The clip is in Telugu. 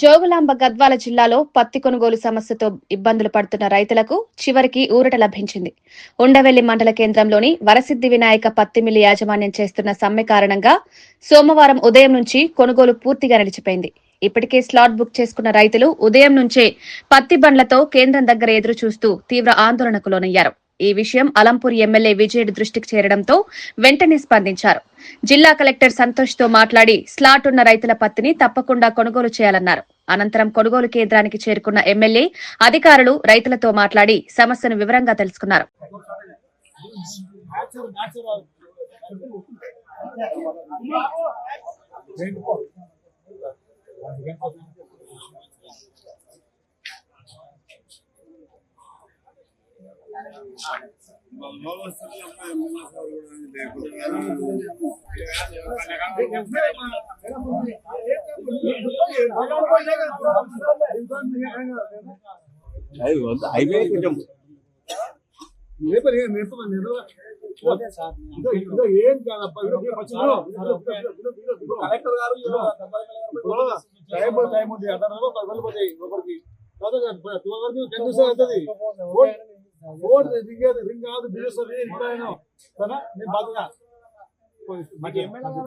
జోగులాంబ గద్వాల జిల్లాలో పత్తి కొనుగోలు సమస్యతో ఇబ్బందులు పడుతున్న రైతులకు చివరికి ఊరట లభించింది. ఉండవెల్లి మండల కేంద్రంలోని వరసిద్ది వినాయక పత్తి మిల్లి యాజమాన్యం చేస్తున్న సమ్మె కారణంగా సోమవారం ఉదయం నుంచి కొనుగోలు పూర్తిగా నిలిచిపోయింది. ఇప్పటికే స్లాట్ బుక్ చేసుకున్న రైతులు ఉదయం నుంచే పత్తి బండ్లతో కేంద్రం దగ్గర ఎదురు చూస్తూ తీవ్ర ఆందోళనకు లోనయ్యారు. ఈ విషయం అలంపూర్ ఎమ్మెల్యే విజయుడి దృష్టికి చేరడంతో వెంటనే స్పందించారు. జిల్లా కలెక్టర్ సంతోష్తో మాట్లాడి స్లాట్ ఉన్న రైతుల పత్తిని తప్పకుండా కొనుగోలు చేయాలన్నారు. అనంతరం కొనుగోలు కేంద్రానికి చేరుకున్న ఎమ్మెల్యే అధికారులు రైతులతో మాట్లాడి సమస్యను వివరంగా తెలుసుకున్నారు. హైవే కొంచెం లేపర్ ఏం ఏం కాదప్ప కలెక్టర్ గారు టైం టైం ఉంది అతను వెళ్ళిపోతాయి ఒకరికి టూ వరకు టెన్ అవుతుంది ఓడి రింగ్ రింగ్ కాదు బిజినెస్ ఇంకా నేను బాధగా.